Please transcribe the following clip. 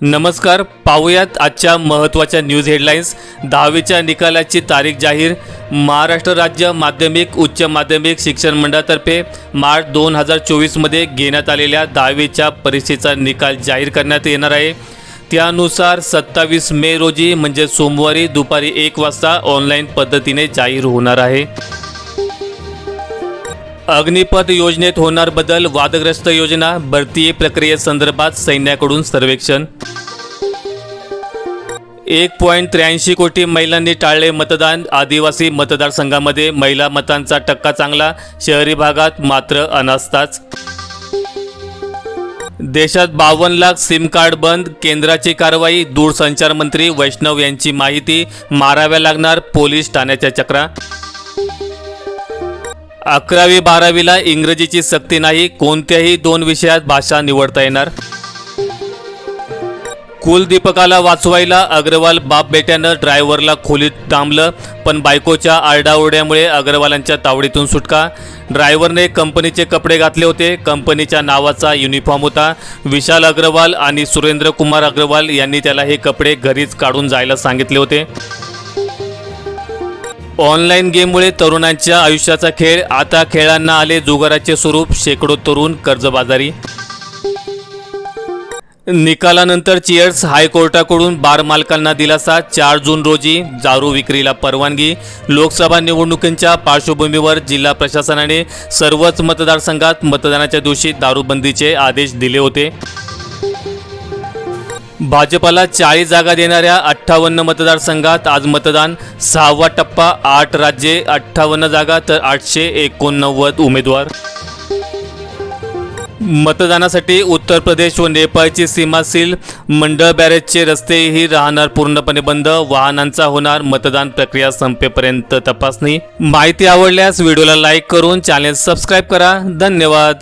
नमस्कार पाहूयात आजच्या महत्त्वाच्या न्यूज हेडलाईन्स दहावीच्या निकालाची तारीख जाहीर. महाराष्ट्र राज्य माध्यमिक उच्च माध्यमिक शिक्षण मंडळातर्फे मार्च दोन हजार चोवीसमध्ये घेण्यात आलेल्या दहावीच्या परीक्षेचा निकाल जाहीर करण्यात येणार आहे. त्यानुसार सत्तावीस मे रोजी म्हणजे सोमवारी दुपारी एक वाजता ऑनलाईन पद्धतीने जाहीर होणार आहे. अग्निपथ योजनेत होणार बदल वादग्रस्त योजना भरती प्रक्रियेसंदर्भात सैन्याकडून सर्वेक्षण. एक पॉईंट त्र्याऐंशी कोटी महिलांनी टाळले मतदान. आदिवासी मतदारसंघामध्ये महिला मतांचा टक्का चांगला. शहरी भागात मात्र अनास्थाच देशात बावन्न लाख सिम कार्ड बंद. केंद्राची कारवाई दूरसंचार मंत्री वैष्णव यांची माहिती. माराव्या लागणार पोलीस ठाण्याच्या चक्रा. अकरावी बारावीला इंग्रजीची सक्ती नाही कोणत्याही दोन विषयात भाषा निवडता येणार. कुलदीपकाला वाचवायला अग्रवाल बाप बेट्यानं ड्रायव्हरला खोलीत डांबलं पण बायकोच्या आरडाओरड्यामुळे अग्रवालांच्या तावडीतून सुटका. ड्रायव्हरने कंपनीचे कपडे घातले होते कंपनीच्या नावाचा युनिफॉर्म होता. विशाल अग्रवाल आणि सुरेंद्र कुमार अग्रवाल यांनी त्याला हे कपडे घरीच काढून जायला सांगितले होते. ऑनलाईन गेममुळे तरुणांच्या आयुष्याचा खेळ आता खेळांना आले जुगाराचे स्वरूप शेकडो तरुण कर्जबाजारी. निकालानंतर चिअर्स हायकोर्टाकडून बार मालकांना दिलासा चार जून रोजी दारू विक्रीला परवानगी. लोकसभा निवडणुकींच्या पार्श्वभूमीवर जिल्हा प्रशासनाने सर्वच मतदारसंघात मतदानाच्या दिवशी दारूबंदीचे आदेश दिले होते. भाजपाला चाळीस जागा देणाऱ्या अठ्ठावन्न मतदारसंघात आज मतदान. सहावा टप्पा आठ राज्ये अठ्ठावन्न जागा तर आठशे एकोणनव्वद उमेदवार. मतदानासाठी उत्तर प्रदेश व नेपाळची सीमा सील. मंडळ बॅरेजचे रस्तेही राहणार पूर्णपणे बंद. वाहनांचा होणार मतदान प्रक्रिया संपेपर्यंत तपासणी. माहिती आवडल्यास व्हिडिओला लाईक करून चॅनेल सबस्क्राईब करा. धन्यवाद.